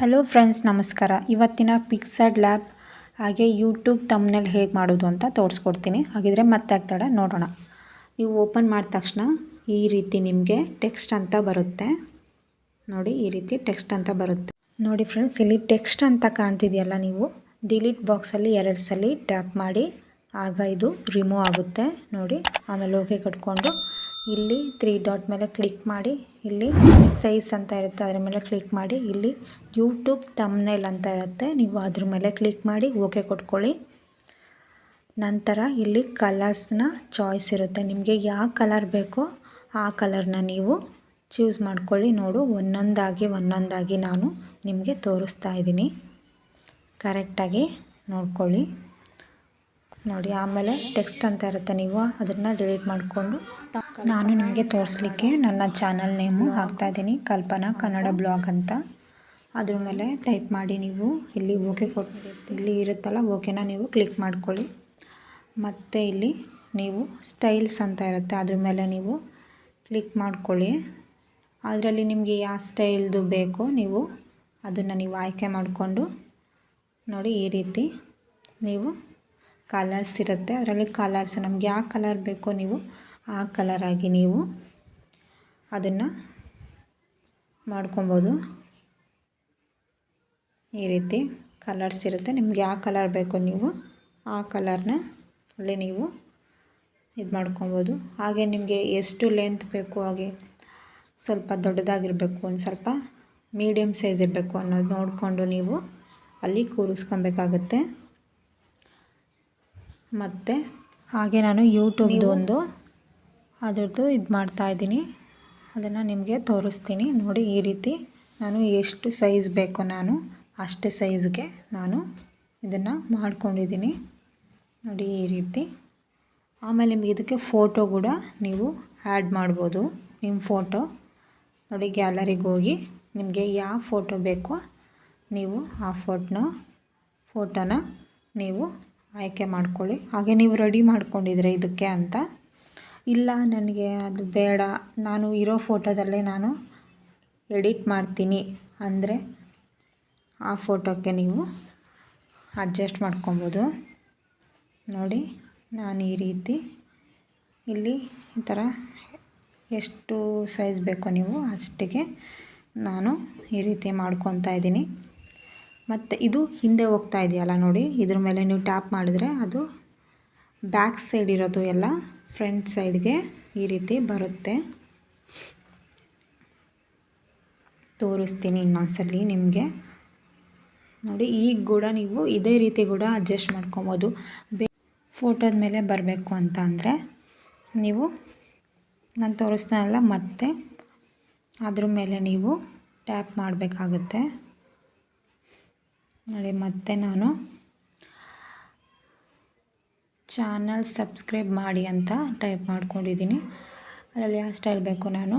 Hello friends ನಮಸ್ಕಾರ. ಇವತ್ತಿನ ಪಿಕ್ಸಡ್ lab ಹಾಗೆ ಯೂಟ್ಯೂಬ್ ತಮ್ಮನೇಲಿ ಹೇಗೆ ಮಾಡೋದು ಅಂತ ತೋರಿಸ್ಕೊಡ್ತೀನಿ. ಹಾಗಿದ್ರೆ ಮತ್ತೆ ಆಗ್ತಾಳೆ, ನೋಡೋಣ. ನೀವು ಓಪನ್ ಮಾಡಿದ ತಕ್ಷಣ ಈ ರೀತಿ ನಿಮಗೆ ಟೆಕ್ಸ್ಟ್ ಅಂತ ಬರುತ್ತೆ. ನೋಡಿ, ಈ ರೀತಿ ಟೆಕ್ಸ್ಟ್ ಅಂತ ಬರುತ್ತೆ. ನೋಡಿ ಫ್ರೆಂಡ್ಸ್ ಇಲ್ಲಿ ಟೆಕ್ಸ್ಟ್ ಅಂತ ಕಾಣ್ತಿದೆಯಲ್ಲ ನೀವು? ಡಿಲೀಟ್ ಬಾಕ್ಸಲ್ಲಿ ಎರಡು ಸಲ ಟ್ಯಾಪ್ ಮಾಡಿ, ಆಗ ಇದು ರಿಮೂವ್ ಆಗುತ್ತೆ. ನೋಡಿ, ಆಮೇಲೆ ಓಕೆ ಕಟ್ಕೊಂಡು ಇಲ್ಲಿ ತ್ರೀ ಡಾಟ್ ಮೇಲೆ ಕ್ಲಿಕ್ ಮಾಡಿ, ಇಲ್ಲಿ ಸೈಜ್ ಅಂತ ಇರುತ್ತೆ, ಅದ್ರ ಮೇಲೆ ಕ್ಲಿಕ್ ಮಾಡಿ, ಇಲ್ಲಿ ಯೂಟ್ಯೂಬ್ ತಮ್ನೇಲ್ ಅಂತ ಇರುತ್ತೆ, ನೀವು ಅದ್ರ ಮೇಲೆ ಕ್ಲಿಕ್ ಮಾಡಿ ಓಕೆ ಕೊಟ್ಕೊಳ್ಳಿ. ನಂತರ ಇಲ್ಲಿ ಕಲರ್ಸ್ನ ಚಾಯ್ಸ್ ಇರುತ್ತೆ, ನಿಮಗೆ ಯಾವ ಕಲರ್ ಬೇಕೋ ಆ ಕಲರ್ನ ನೀವು ಚೂಸ್ ಮಾಡ್ಕೊಳ್ಳಿ, ನೋಡು, ಒಂದೊಂದಾಗಿ ಒಂದೊಂದಾಗಿ ನಾನು ನಿಮಗೆ ತೋರಿಸ್ತಾ ಇದ್ದೀನಿ. ಕರೆಕ್ಟಾಗಿ ನೋಡ್ಕೊಳ್ಳಿ. ನೋಡಿ, ಆಮೇಲೆ ಟೆಕ್ಸ್ಟ್ ಅಂತ ಇರುತ್ತೆ, ನೀವು ಅದನ್ನು ಡಿಲೀಟ್ ಮಾಡಿಕೊಂಡು ನಾನು ನಿಮಗೆ ತೋರಿಸ್ಲಿಕ್ಕೆ ನನ್ನ ಚಾನಲ್ ನೇಮು ಹಾಕ್ತಾಯಿದ್ದೀನಿ ಕಲ್ಪನಾ ಕನ್ನಡ ಬ್ಲಾಗ್ ಅಂತ. ಅದ್ರ ಮೇಲೆ ಟೈಪ್ ಮಾಡಿ ನೀವು. ಇಲ್ಲಿ ಓಕೆ ಕೊಟ್ಟು ಇಲ್ಲಿ ಇರುತ್ತಲ್ಲ, ಓಕೆನ ನೀವು ಕ್ಲಿಕ್ ಮಾಡ್ಕೊಳ್ಳಿ. ಮತ್ತು ಇಲ್ಲಿ ನೀವು ಸ್ಟೈಲ್ಸ್ ಅಂತ ಇರುತ್ತೆ. ಅದ್ರ ಮೇಲೆ ನೀವು ಕ್ಲಿಕ್ ಮಾಡ್ಕೊಳ್ಳಿ. ಅದರಲ್ಲಿ ನಿಮಗೆ ಯಾವ ಸ್ಟೈಲ್ದು ಬೇಕೋ ನೀವು ಅದನ್ನು ನೀವು ಆಯ್ಕೆ ಮಾಡಿಕೊಂಡು ನೋಡಿ ಈ ರೀತಿ ನೀವು ಕಲರ್ಸ್ ಇರುತ್ತೆ. ಅದರಲ್ಲಿ ಕಲರ್ಸ್, ನಮ್ಗೆ ಯಾವ ಕಲರ್ ಬೇಕೋ ನೀವು ಆ ಕಲರಾಗಿ ನೀವು ಅದನ್ನು ಮಾಡ್ಕೊಬೋದು. ಈ ರೀತಿ ಕಲರ್ಸ್ ಇರುತ್ತೆ. ನಿಮ್ಗೆ ಯಾವ ಕಲರ್ ಬೇಕು ನೀವು ಆ ಕಲರ್ನ ಅಲ್ಲಿ ನೀವು ಇದು ಮಾಡ್ಕೊಬೋದು. ಹಾಗೆ ನಿಮಗೆ ಎಷ್ಟು ಲೆಂತ್ ಬೇಕು ಹಾಗೆ ಸ್ವಲ್ಪ ದೊಡ್ಡದಾಗಿರಬೇಕು ಒಂದು ಸ್ವಲ್ಪ ಮೀಡಿಯಮ್ ಸೈಜ್ ಇರಬೇಕು ಅನ್ನೋದು ನೋಡಿಕೊಂಡು ನೀವು ಅಲ್ಲಿ ಕೂರಿಸ್ಕೊಬೇಕಾಗತ್ತೆ. ಮತ್ತು ಹಾಗೆ ನಾನು ಯೂಟ್ಯೂಬ್ದು ಒಂದು ಅದರದ್ದು ಇದು ಮಾಡ್ತಾಯಿದ್ದೀನಿ ಅದನ್ನು ನಿಮಗೆ ತೋರಿಸ್ತೀನಿ. ನೋಡಿ, ಈ ರೀತಿ ನಾನು ಎಷ್ಟು ಸೈಜ್ ಬೇಕೋ ನಾನು ಅಷ್ಟು ಸೈಜ್ಗೆ ನಾನು ಇದನ್ನು ಮಾಡ್ಕೊಂಡಿದ್ದೀನಿ. ನೋಡಿ, ಈ ರೀತಿ. ಆಮೇಲೆ ನಿಮಗೆ ಇದಕ್ಕೆ ಫೋಟೋ ಕೂಡ ನೀವು ಆ್ಯಡ್ ಮಾಡ್ಬೋದು. ನಿಮ್ಮ ಫೋಟೋ. ನೋಡಿ, ಗ್ಯಾಲರಿಗೆ ಹೋಗಿ ನಿಮಗೆ ಯಾವ ಫೋಟೋ ಬೇಕೋ ನೀವು ಆ ಫೋಟೋನ ಫೋಟೋನ ನೀವು ಆಯ್ಕೆ ಮಾಡ್ಕೊಳ್ಳಿ. ಹಾಗೆ ನೀವು ರೆಡಿ ಮಾಡ್ಕೊಂಡಿದ್ರೆ ಇದಕ್ಕೆ ಅಂತ ಇಲ್ಲ, ನನಗೆ ಅದು ಬೇಡ. ನಾನು ಇರೋ ಫೋಟೋದಲ್ಲೇ ನಾನು ಎಡಿಟ್ ಮಾಡ್ತೀನಿ. ಅಂದರೆ ಆ ಫೋಟೋಕ್ಕೆ ನೀವು ಅಡ್ಜಸ್ಟ್ ಮಾಡ್ಕೊಬೋದು. ನೋಡಿ, ನಾನು ಈ ರೀತಿ ಇಲ್ಲಿ ಈ ಥರ ಎಷ್ಟು ಸೈಜ್ ಬೇಕೋ ನೀವು ಅಷ್ಟಿಗೆ ನಾನು ಈ ರೀತಿ ಮಾಡ್ಕೊತಾ ಇದ್ದೀನಿ. ಮತ್ತು ಇದು ಹಿಂದೆ ಹೋಗ್ತಾ ಇದೆಯಲ್ಲ ನೋಡಿ, ಇದ್ರ ಮೇಲೆ ನೀವು ಟ್ಯಾಪ್ ಮಾಡಿದರೆ ಅದು ಬ್ಯಾಕ್ ಸೈಡ್ ಇರೋದು ಎಲ್ಲ ಫ್ರಂಟ್ ಸೈಡ್ಗೆ ಈ ರೀತಿ ಬರುತ್ತೆ. ತೋರಿಸ್ತೀನಿ ಇನ್ನೊಂದ್ಸಲಿ ನಿಮಗೆ. ನೋಡಿ, ಈಗ ಕೂಡ ನೀವು ಇದೇ ರೀತಿ ಕೂಡ ಅಡ್ಜಸ್ಟ್ ಮಾಡ್ಕೊಬೋದು. ಬೇ ಫೋಟೋದ ಮೇಲೆ ಬರಬೇಕು ಅಂತ ಅಂದರೆ ನೀವು ನಾನು ತೋರಿಸ್ತಾನಲ್ಲ ಮತ್ತೆ ಅದ್ರ ಮೇಲೆ ನೀವು ಟ್ಯಾಪ್ ಮಾಡಬೇಕಾಗುತ್ತೆ. ನೋಡಿ, ಮತ್ತೆ ನಾನು ಚಾನಲ್ ಸಬ್ಸ್ಕ್ರೈಬ್ ಮಾಡಿ ಅಂತ ಟೈಪ್ ಮಾಡ್ಕೊಂಡಿದ್ದೀನಿ. ಅದರಲ್ಲಿ ಯಾವ ಸ್ಟೈಲ್ ಬೇಕು ನಾನು,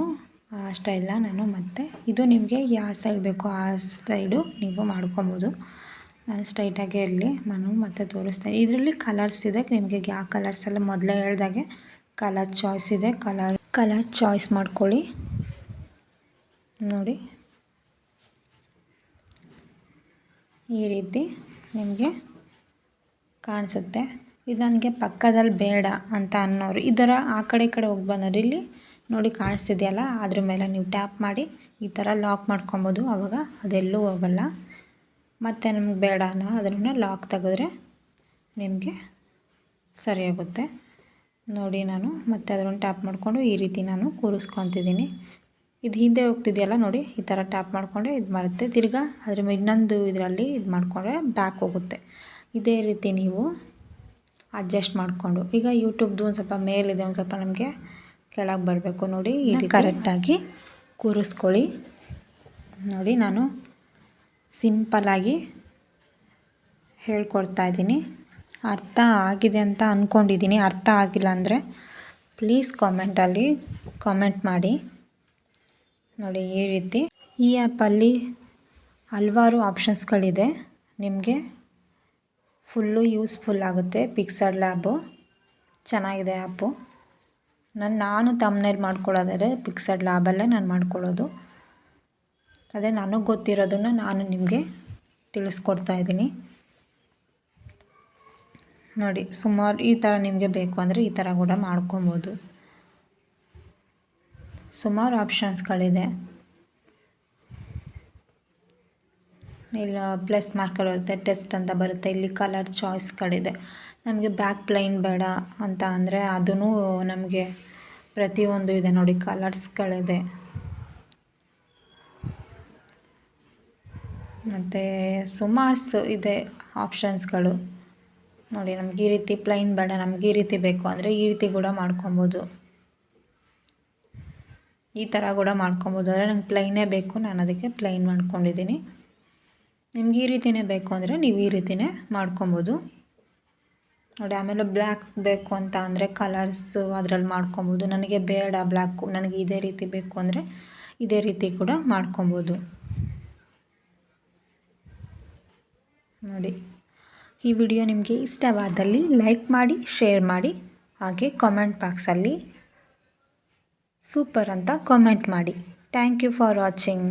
ಆ ಸ್ಟೈಲ್ನ ನಾನು ಮತ್ತೆ, ಇದು ನಿಮಗೆ ಯಾವ ಸ್ಟೈಲ್ ಬೇಕೋ ಆ ಸ್ಟೈಲು ನೀವು ಮಾಡ್ಕೊಬೋದು. ನಾನು ಸ್ಟ್ರೈಟಾಗೆ ಇರಲಿ ನಾನು ಮತ್ತೆ ತೋರಿಸ್ತಾ ಇದರಲ್ಲಿ ಕಲರ್ಸ್ ಇದೆ, ನಿಮಗೆ ಯಾವ ಕಲರ್ಸ್ ಎಲ್ಲ ಮೊದಲೇ ಹೇಳ್ದಾಗೆ ಕಲರ್ ಚಾಯ್ಸ್ ಇದೆ, ಕಲರ್ ಕಲರ್ ಚಾಯ್ಸ್ ಮಾಡ್ಕೊಳ್ಳಿ. ನೋಡಿ. ಈ ರೀತಿ ನಿಮಗೆ ಕಾಣಿಸುತ್ತೆ. ಇದು ನನಗೆ ಪಕ್ಕದಲ್ಲಿ ಬೇಡ ಅಂತ ಅನ್ನೋರು. ಇದರ ಆ ಕಡೆ ಈ ಕಡೆ ಹೋಗಿ ಬಂದವರು ಇಲ್ಲಿ ನೋಡಿ ಕಾಣಿಸ್ತಿದೆಯಲ್ಲ, ಅದ್ರ ಮೇಲೆ ನೀವು ಟ್ಯಾಪ್ ಮಾಡಿ ಈ ಥರ ಲಾಕ್ ಮಾಡ್ಕೊಬೋದು. ಆವಾಗ ಅದೆಲ್ಲೂ ಹೋಗಲ್ಲ. ಮತ್ತು ನಮ್ಗೆ ಬೇಡ ಅನ್ನೋ ಅದನ್ನು ಲಾಕ್ ತೆಗೆದ್ರೆ ನಿಮಗೆ ಸರಿ ಹೋಗುತ್ತೆ. ನೋಡಿ ನಾನು ಮತ್ತೆ ಅದನ್ನು ಟ್ಯಾಪ್ ಮಾಡಿಕೊಂಡು ಈ ರೀತಿ ನಾನು ಕೂರಿಸ್ಕೊತಿದ್ದೀನಿ. ಇದು ಹಿಂದೆ ಹೋಗ್ತಿದೆಯಲ್ಲ ನೋಡಿ, ಈ ಥರ ಟ್ಯಾಪ್ ಮಾಡಿಕೊಂಡ್ರೆ ಇದು ಬರುತ್ತೆ ತಿರ್ಗಾ ಅದ್ರ ಇನ್ನೊಂದು ಇದರಲ್ಲಿ ಇದು ಮಾಡಿಕೊಂಡ್ರೆ ಬ್ಯಾಕ್ ಹೋಗುತ್ತೆ. ಇದೇ ರೀತಿ ನೀವು ಅಡ್ಜಸ್ಟ್ ಮಾಡಿಕೊಂಡು. ಈಗ ಯೂಟ್ಯೂಬ್ದು ಒಂದು ಸ್ವಲ್ಪ ಮೇಲಿದೆ ಒಂದು ಸ್ವಲ್ಪ ನಮಗೆ ಕೆಳಗೆ ಬರಬೇಕು ನೋಡಿ. ಇಲ್ಲಿ ಕರೆಕ್ಟಾಗಿ ಕೂರಿಸ್ಕೊಳ್ಳಿ. ನೋಡಿ ನಾನು ಸಿಂಪಲಾಗಿ ಹೇಳ್ಕೊಡ್ತಾ ಇದ್ದೀನಿ. ಅರ್ಥ ಆಗಿದೆ ಅಂತ ಅಂದ್ಕೊಂಡಿದ್ದೀನಿ ಅರ್ಥ ಆಗಿಲ್ಲ ಅಂದರೆ ಪ್ಲೀಸ್ ಕಾಮೆಂಟಲ್ಲಿ ಕಾಮೆಂಟ್ ಮಾಡಿ. ನೋಡಿ ಈ ರೀತಿ ಈ ಆ್ಯಪಲ್ಲಿ ಹಲವಾರು ಆಪ್ಷನ್ಸ್ಗಳಿದೆ ನಿಮಗೆ ಫುಲ್ಲು ಯೂಸ್ಫುಲ್ ಆಗುತ್ತೆ ಪಿಕ್ಸರ್ ಲ್ಯಾಬು. ಚೆನ್ನಾಗಿದೆ ಆ್ಯಪು ನಾನು ನಾನು ತಮ್ಮನೇಲಿ ಮಾಡ್ಕೊಳ್ಳೋದಾದರೆ ಪಿಕ್ಸರ್ ಲ್ಯಾಬಲ್ಲೇ ನಾನು ಮಾಡ್ಕೊಳ್ಳೋದು. ಅದೇ ನನಗೆ ಗೊತ್ತಿರೋದನ್ನು ನಾನು ನಿಮಗೆ ತಿಳಿಸ್ಕೊಡ್ತಾ ಇದ್ದೀನಿ. ನೋಡಿ, ಸುಮಾರು ಈ ಥರ ನಿಮಗೆ ಬೇಕು ಅಂದರೆ ಈ ಥರ ಕೂಡ ಮಾಡ್ಕೊಬೋದು. ಸುಮಾರು ಆಪ್ಷನ್ಸ್ಗಳಿದೆ ಇಲ್ಲಿ ಪ್ಲಸ್ ಮಾರ್ಕರ್ ಇರುತ್ತೆ ಟೆಸ್ಟ್ ಅಂತ ಬರುತ್ತೆ. ಇಲ್ಲಿ ಕಲರ್ ಚಾಯ್ಸ್ಗಳಿದೆ ನಮಗೆ ಬ್ಯಾಕ್ ಪ್ಲೈನ್ ಬೇಡ ಅಂತ ಅಂದರೆ ಅದೂ ನಮಗೆ ಪ್ರತಿಯೊಂದು ಇದೆ ನೋಡಿ ಕಲರ್ಸ್ಗಳಿದೆ ಮತ್ತು ಸುಮಾರು ಇದೆ ಆಪ್ಷನ್ಸ್ಗಳು ನೋಡಿ, ನಮ್ಗೆ ಈ ರೀತಿ ಪ್ಲೈನ್ ಬೇಡ, ನಮ್ಗೆ ಈ ರೀತಿ ಬೇಕು ಅಂದರೆ ಈ ರೀತಿ ಕೂಡ ಮಾಡ್ಕೊಬೋದು. ಈ ಥರ ಕೂಡ ಮಾಡ್ಕೊಬೋದು ಅಂದರೆ ನಂಗೆ ಪ್ಲೈನೇ ಬೇಕು, ನಾನು ಅದಕ್ಕೆ ಪ್ಲೈನ್ ಮಾಡ್ಕೊಂಡಿದ್ದೀನಿ. ನಿಮ್ಗೆ ಈ ರೀತಿಯೇ ಬೇಕು ಅಂದರೆ ನೀವು ಈ ರೀತಿಯೇ ಮಾಡ್ಕೊಬೋದು. ನೋಡಿ, ಆಮೇಲೆ ಬ್ಲ್ಯಾಕ್ ಬೇಕು ಅಂತ ಅಂದರೆ ಕಲರ್ಸು ಅದರಲ್ಲಿ ಮಾಡ್ಕೊಬೋದು. ನನಗೆ ಬೇಡ ಬ್ಲ್ಯಾಕು, ನನಗೆ ಇದೇ ರೀತಿ ಬೇಕು ಅಂದರೆ ಇದೇ ರೀತಿ ಕೂಡ ಮಾಡ್ಕೊಬೋದು. ನೋಡಿ, ಈ ವಿಡಿಯೋ ನಿಮಗೆ ಇಷ್ಟವಾದಲ್ಲಿ ಲೈಕ್ ಮಾಡಿ, ಶೇರ್ ಮಾಡಿ, ಹಾಗೆ ಕಾಮೆಂಟ್ ಬಾಕ್ಸಲ್ಲಿ ಸೂಪರ್ ಅಂತ ಕಾಮೆಂಟ್ ಮಾಡಿ. Thank you for watching